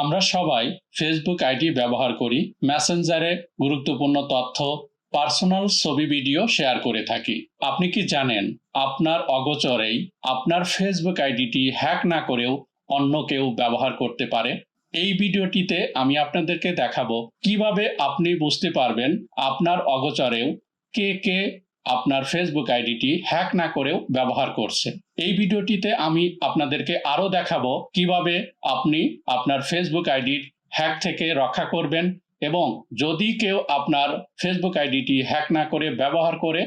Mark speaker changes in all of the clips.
Speaker 1: আমরা সবাই Facebook ID ব্যবহার করি মেসেঞ্জারে গুরুত্বপূর্ণ তথ্য পার্সোনাল ছবি ভিডিও শেয়ার করে থাকি। আপনি কি জানেন, আপনার অগোচরেই আপনার ফেসবুক আইডিটি হ্যাক না করেও অন্য কেউ ব্যবহার করতে পারে? এই ভিডিওটিতে আমি আপনাদেরকে দেখাবো কীভাবে আপনি বুঝতে পারবেন আপনার অগোচরেও কে কে আপনার ফেসবুক আইডিটি হ্যাক না করেও ব্যবহার করছে। এই ভিডিওটিতে আমি আপনাদেরকে আরও দেখাবো কীভাবে আপনি আপনার ফেসবুক আইডির হ্যাক থেকে রক্ষা করবেন এবং যদি কেউ আপনার ফেসবুক আইডিটি হ্যাক না করে ব্যবহার করে,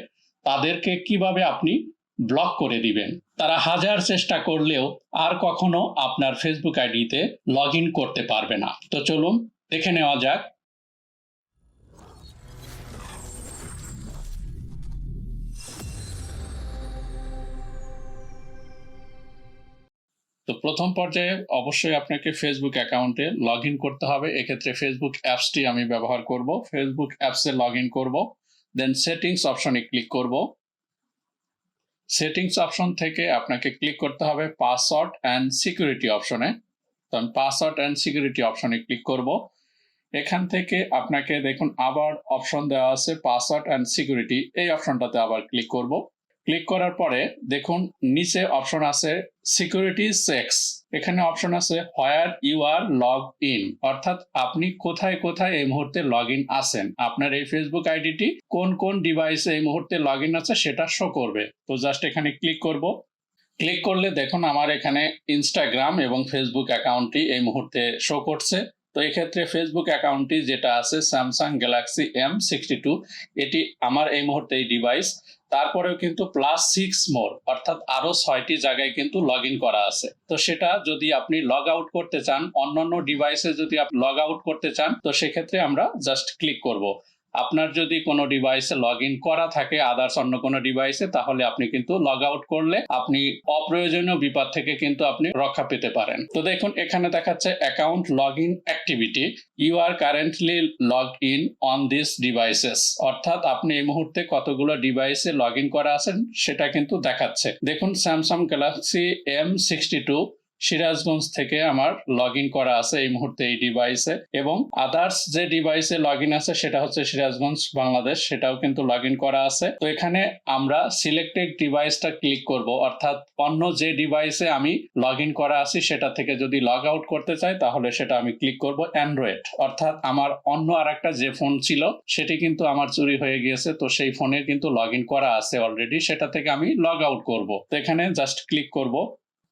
Speaker 1: তাদেরকে কীভাবে আপনি ব্লক করে দিবেন। তারা হাজার চেষ্টা করলেও আর কখনো আপনার ফেসবুক আইডিতে লগ করতে পারবে না। তো চলুন দেখে নেওয়া যাক তো প্রথম পর্যায়ে অবশ্যই আপনাকে ফেসবুক অ্যাকাউন্টে লগ ইন করতে হবে। এক্ষেত্রে ফেসবুক অ্যাপসটি আমি ব্যবহার করব। ফেসবুক অ্যাপসে লগ ইন করব। দেন সেটিংস অপশনে ক্লিক করব। সেটিংস অপশন থেকে আপনাকে ক্লিক করতে হবে পাসওয়ার্ড অ্যান্ড সিকিউরিটি অপশনে তো আমি পাসওয়ার্ড অ্যান্ড সিকিউরিটি অপশনে ক্লিক করব। এখান থেকে আপনাকে দেখুন আবার অপশন দেওয়া আছে পাসওয়ার্ড অ্যান্ড সিকিউরিটি এই অপশনটাতে আবার ক্লিক করব। ক্লিক করার পরে দেখুন, নিচে অপশন আছে সিকিউরিটি চেকস এখানে অপশন আছে where you are log in অর্থাৎ আপনি কোথায় কোথায় এই মুহূর্তে লগ ইন আছেন। আপনার এই ফেসবুক আইডিটি কোন কোন ডিভাইসে এই মুহূর্তে লগ ইন আছে সেটা শো করবে। তো জাস্ট এখানে ক্লিক করব। ক্লিক করলে দেখুন, আমার এখানে ইনস্টাগ্রাম এবং ফেসবুক অ্যাকাউন্টটি এই মুহূর্তে শো করছে। তো এক্ষেত্রে ফেসবুক অ্যাকাউন্টটি যেটা আছে Samsung Galaxy M sixty two এটি আমার এই মুহূর্তে এই ডিভাইস তারপরেও কিন্তু প্লাস সিক্স মোর অর্থাৎ আরও ছয়টি জায়গায় কিন্তু লগ করা আছে। তো সেটা যদি আপনি লগ আউট করতে চান, অন্যান্য ডিভাইসে যদি আপনি লগ আউট করতে চান, তো সেক্ষেত্রে আমরা জাস্ট ক্লিক করব। আপনার যদি কোনো ডিভাইসে লগ ইন করা থাকে আদার্স অন্য কোনো ডিভাইসে তাহলে আপনি কিন্তু লগ আউট করলে আপনি অপ্রয়োজনীয় বিপদ থেকে কিন্তু আপনি রক্ষা পেতে পারেন। তো দেখুন, এখানে দেখাচ্ছে account log in activity you are currently log in on this devices অর্থাৎ আপনি এই মুহূর্তে কতগুলো ডিভাইসে লগ ইন করা আছেন, সেটা কিন্তু দেখাচ্ছে। দেখুন Samsung Galaxy M sixty two Sirajganj থেকে আমার লগ ইন করা আছে এই মুহূর্তে এই ডিভাইসে এবং আদার্স যে ডিভাইসে লগ ইন আছে সেটা হচ্ছে সিরাজগঞ্জ, বাংলাদেশ, সেটাও কিন্তু লগ ইন করা আছে। তো এখানে আমরা সিলেক্টেড ডিভাইসটা ক্লিক করব, অর্থাৎ অন্য যে ডিভাইসে আমি লগ ইন করা আছি সেটা থেকে যদি লগ আউট করতে চাই, তাহলে সেটা আমি ক্লিক করব অ্যান্ড্রয়েড অর্থাৎ আমার অন্য আর একটা যে ফোন ছিল, সেটি কিন্তু আমার চুরি হয়ে গিয়েছে, তো সেই ফোনে কিন্তু লগ ইন করা আছে অলরেডি সেটা থেকে আমি লগ আউট করব। তো এখানে জাস্ট ক্লিক করব।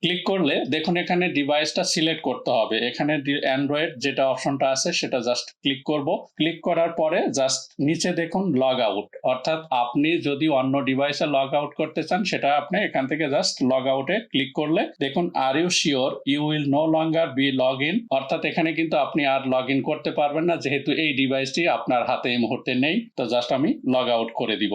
Speaker 1: ক্লিক করলে দেখুন এখানে ডিভাইসটা সিলেক্ট করতে হবে। এখানে অ্যান্ড্রয়েড যেটা অপশনটা আছে সেটা জাস্ট ক্লিক করব। ক্লিক করার পরে জাস্ট নিচে দেখুন লগ আউট অর্থাৎ আপনি যদি অন্য ডিভাইসে লগ আউট করতে চান সেটা আপনি এখান থেকে জাস্ট লগ আউটে ক্লিক করলে দেখুন আর you sure you will no longer be log in অর্থাৎ এখানে কিন্তু আপনি আর লগ ইন করতে পারবেন না, যেহেতু এই ডিভাইসটি আপনার হাতে এই মুহূর্তে নেই। তো জাস্ট আমি লগ আউট করে দিব।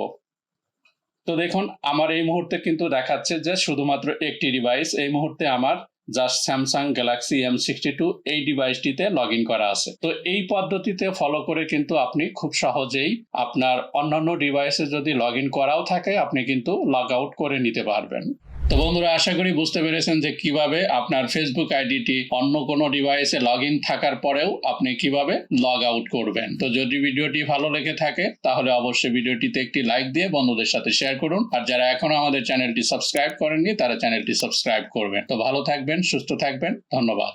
Speaker 1: তো দেখুন, আমার এই মুহূর্তে কিন্তু দেখাচ্ছে যে শুধুমাত্র একটি ডিভাইস এই মুহূর্তে আমার just Samsung Galaxy M sixty two এই ডিভাইসটিতে লগ ইন করা আছে। তো এই পদ্ধতিতে ফলো করে কিন্তু আপনি খুব সহজেই আপনার অন্যান্য ডিভাইসে যদি লগ ইন করাও থাকে, আপনি কিন্তু লগ আউট করে নিতে পারবেন। তো বন্ধুরা, আশা করি বুঝতে পেরেছেন যে কীভাবে আপনার ফেসবুক আইডিটি অন্য কোনো ডিভাইসে লগ ইন থাকার পরেও আপনি কীভাবে লগ আউট করবেন। তো যদি ভিডিওটি ভালো লেগে থাকে, তাহলে অবশ্যই ভিডিওটিতে একটি লাইক দিয়ে বন্ধুদের সাথে শেয়ার করুন। আর যারা এখনও আমাদের চ্যানেলটি সাবস্ক্রাইব করেননি, তারা চ্যানেলটি সাবস্ক্রাইব করবেন। তো ভালো থাকবেন, সুস্থ থাকবেন, ধন্যবাদ।